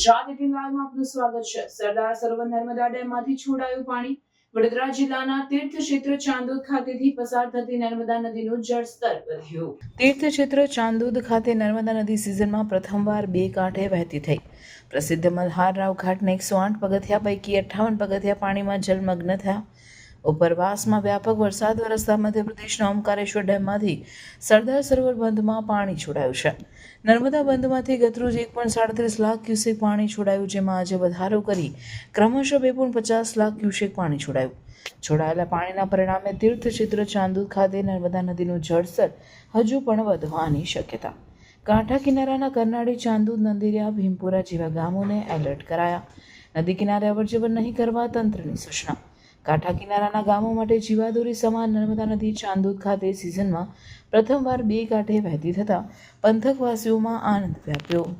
Gujarat eighteen લાઈવમાં આપનું સ્વાગત છે. સરદાર સરોવર નર્મદા ડેમમાંથી છોડાયું પાણી. વડોદરા જિલ્લાના તીર્થ ક્ષેત્ર ચાંદોદ ખાતેથી પસાર થતી નર્મદા નદીનું જળસ્તર વધ્યું. તીર્થ ક્ષેત્ર ચાંદોદ ખાતે નર્મદા નદી સિઝનમાં પ્રથમવાર બે કાંઠે વહેતી થઈ. પ્રસિદ્ધ મલ્હાર રાવ ઘાટના એકસો આઠ પગથિયા, પૈકી અઠ્ઠાવન પગથિયા પાણીમાં જલમગ્ન થયા. ઉપરવાસમાં વ્યાપક વરસાદ વરસતા મધ્યપ્રદેશના ઓમકારેશ્વર ડેમમાંથી સરદાર સરોવર બંધમાં પાણી છોડાયું છે. નર્મદા બંધમાંથી ગતરોજ એક પણ સાડત્રીસ લાખ ક્યુસેક પાણી છોડાયું, જેમાં આજે વધારો કરી ક્રમશઃ બે પણ પચાસ લાખ ક્યુસેક પાણી છોડાયું. છોડાયેલા પાણીના પરિણામે તીર્થ ક્ષેત્ર ચાંદોદ ખાતે નર્મદા નદીનું જળસ્તર હજુ પણ વધવાની શક્યતા. કાંઠા કિનારાના કરનાળી ચાંદૂદ, નંદિરિયા, ભીમપુરા જેવા ગામોને એલર્ટ કરાયા. નદી કિનારે અવરજવર નહીં કરવા તંત્રની સૂચના. કાંઠા કિનારાના ગામો માટે જીવાદોરી સમાન નર્મદા નદી ચાંદોદ ખાતે સિઝનમાં પ્રથમવાર બે કાંઠે વહેતી થતાં પંથકવાસીઓમાં આનંદ વ્યાપ્યો.